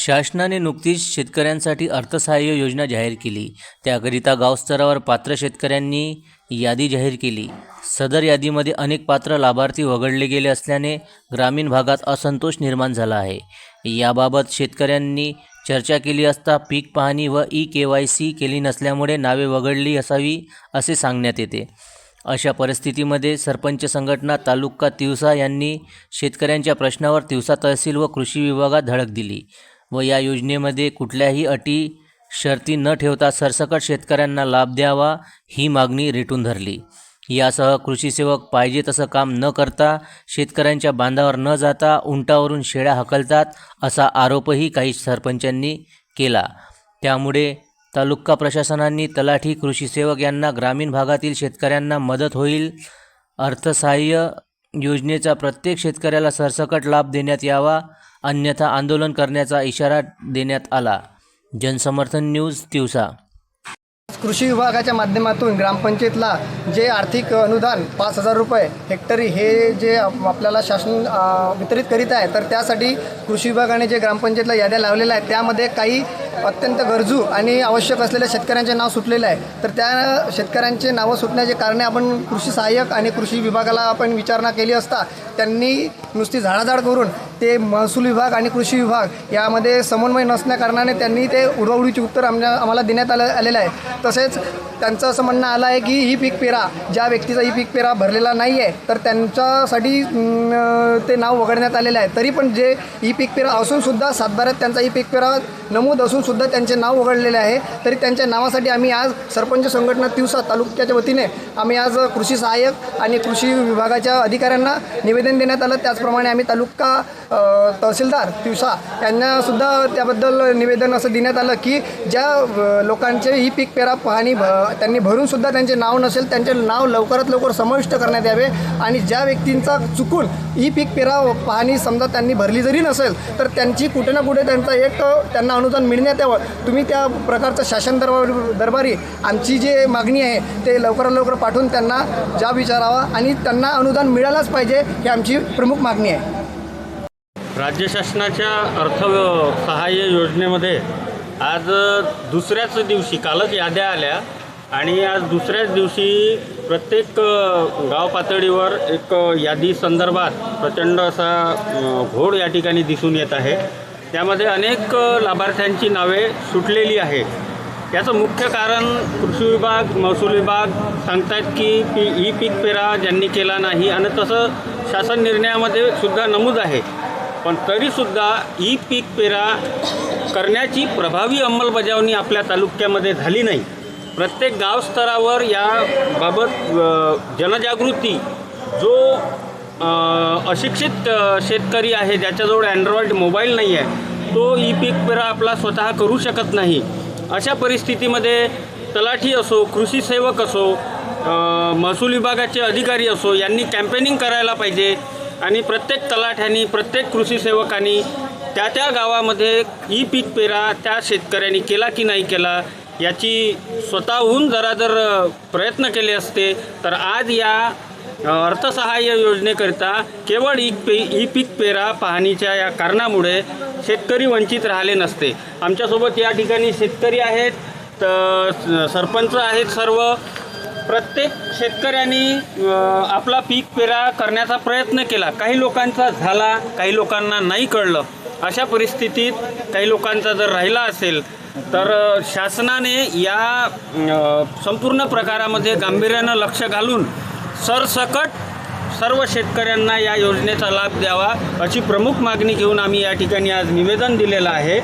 शासनाने नुकतीच शेतकऱ्यांसाठी अर्थसहाय्य योजना जाहीर केली. त्याकरिता गावस्तरावर पात्र शेतकऱ्यांनी यादी जाहीर केली. सदर यादीमध्ये अनेक पात्र लाभार्थी वगळले गेले असल्याने ग्रामीण भागात असंतोष निर्माण झाला आहे. याबाबत शेतकऱ्यांनी चर्चा केली असता पीक पाहणी व ई के वाय सी केली नसल्यामुळे नावे वगळली असावी असे सांगण्यात येते. अशा परिस्थितीमध्ये सरपंच संघटना तालुका तिवसा यांनी शेतकऱ्यांच्या प्रश्नावर तिवसा तहसील व कृषी विभागात धडक दिली. व या योजनेमध्ये कुठल्याही अटी शर्ती न ठेवता सरसकट शेतकऱ्यांना लाभ द्यावा ही मागणी रेटून धरली. यासह कृषी सेवक पाहिजे तसं काम न करता शेतकऱ्यांच्या बांधावर न जाता उंटावरून शेळ्या हकलतात असा आरोपही काही सरपंचांनी केला. त्यामुळे तालुका प्रशासनांनी तलाठी कृषी सेवक यांना ग्रामीण भागातील शेतकऱ्यांना मदत होईल अर्थसहाय्य योजनेचा प्रत्येक शेतकऱ्याला सरसकट लाभ देण्यात यावा अन्यथा आंदोलन करण्याचा इशारा देण्यात आला. जनसमर्थन न्यूज तिवसा. कृषी विभागाच्या माध्यमातून ग्रामपंचायतला जे आर्थिक अनुदान पाच हजार रुपये हेक्टरी हे जे आपल्याला शासन वितरित करीत आहे तर त्यासाठी कृषी विभागाने जे ग्रामपंचायतला याद्या लावलेल्या आहेत त्यामध्ये काही अत्यंत गरजू आणि आवश्यक असलेल्या शेतकऱ्यांचे नाव सुटलेलं आहे. तर त्या शेतकऱ्यांचे नावं सुटण्याचे कारणे आपण कृषी सहाय्यक आणि कृषी विभागाला आपण विचारणा केली असता त्यांनी नुसती झाडाझाड करून ते महसूल विभाग आणि कृषी विभाग यामध्ये समन्वय नसण्याकारणाने त्यांनी ते उडवाउडीचे उत्तर आमच्या आम्हाला देण्यात आलं आलेलं आहे. तसेच त्यांचं असं म्हणणं आलं आहे की ही पीक पेरा ज्या व्यक्तीचा ही पीक पेरा भरलेला नाही आहे तर त्यांच्यासाठी ते नाव वगळण्यात आलेलं आहे. तरी पण जे ई पीक पेरा असूनसुद्धा सातबाऱ्यात त्यांचा ई पीक पेरा नमूद असूनसुद्धा त्यांचे नाव वगळलेले आहे. तरी त्यांच्या नावासाठी आम्ही आज सरपंच संघटना तिवसा तालुक्याच्या वतीने आम्ही आज कृषी सहाय्यक आणि कृषी विभागाच्या अधिकाऱ्यांना निवेदन देण्यात आलं. त्याचप्रमाणे आम्ही तालुका तहसीलदार तिवसा यांनासुद्धा त्याबद्दल निवेदन असं देण्यात आलं की ज्या लोकांचे ही पीक पेरा पाहणी भ त्यांनी भरूनसुद्धा त्यांचे नाव नसेल त्यांचे नाव लवकरात लवकर समाविष्ट करण्यात यावे आणि ज्या व्यक्तींचा चुकून ही पीक पेरा पाहणी समजा त्यांनी भरली जरी नसेल तर त्यांची कुठे ना कुठे त्यांचा एक त्यांना अनुदान मिळण्यात यावं. तुम्ही त्या प्रकारचं शासन दरबार दरबारी आमची जे मागणी आहे ते लवकरात लवकर पाठवून त्यांना जाब विचारावा आणि त्यांना अनुदान मिळालंच पाहिजे ही आमची प्रमुख मागणी आहे. राज्य शासनाच्या अर्थ सहाय्य योजनेमध्ये आज दुसऱ्याच दिवशी कालच याद्या आल्या आणि आज दुसऱ्याच दिवशी प्रत्येक गाव पातळीवर एक यादी संदर्भात प्रचंड असा घोड या ठिकाणी दिसून येत आहे. त्यामध्ये अनेक लाभार्थ्यांची नावे सुटलेली आहेत. याचं मुख्य कारण कृषी विभाग महसूल विभाग सांगतायत की पी ई पीक पेरा ज्यांनी केला नाही आणि तसं शासन निर्णयामध्ये सुद्धा नमूद आहे. पण तरीसुद्धा ई पीक पेरा करण्याची प्रभावी अंमलबजावणी आपल्या तालुक्यामध्ये झाली नाही. प्रत्येक गावस्तरावर याबाबत जनजागृती जो अशिक्षित शेतकरी आहे ज्याच्याजवळ अँड्रॉइड मोबाईल नाही आहे तो ई पीक पेरा आपला स्वतः करू शकत नाही. अशा परिस्थितीमध्ये तलाठी असो कृषी सेवक असो महसूल विभागाचे अधिकारी असो यांनी कॅम्पेनिंग करायला पाहिजे. आणि प्रत्येक तलाठ्यांनी प्रत्येक कृषी सेवकांनी त्या त्या गावामध्ये ई पीक पेरा त्या शेतकऱ्यांनी केला की नाही केला याची स्वतःहून जरा जर प्रयत्न केले असते तर आज या अर्थसहाय्य योजनेकरिता केवळ ई पे ई पीक पेरा पाहणीच्या या कारणामुळे शेतकरी वंचित राहिले नसते. आमच्यासोबत या ठिकाणी शेतकरी आहेत तर सरपंच आहेत सर्व. प्रत्येक शेतकऱ्यांनी आपला पीक पेरा करण्याचा प्रयत्न केला. काही लोकांचा झाला काही लोकांना नाही कळलं. अशा परिस्थितीत काही लोकांचा जर राहिला असेल तर शासनाने या संपूर्ण प्रकारामध्ये गांभीर्यानं लक्ष घालून सरसकट सर्व शेतकऱ्यांना या योजनेचा लाभ द्यावा अशी प्रमुख मागणी घेऊन आम्ही या ठिकाणी आज निवेदन दिलेलं आहे.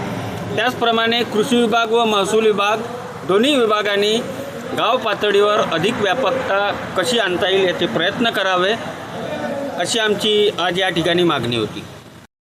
त्याचप्रमाणे कृषी विभाग व महसूल विभाग दोन्ही विभागांनी गाव पातळीवर अधिक व्यापकता कशी आणता येईल याचे प्रयत्न करावे अशी आमची आज या ठिकाणी मागणी होती.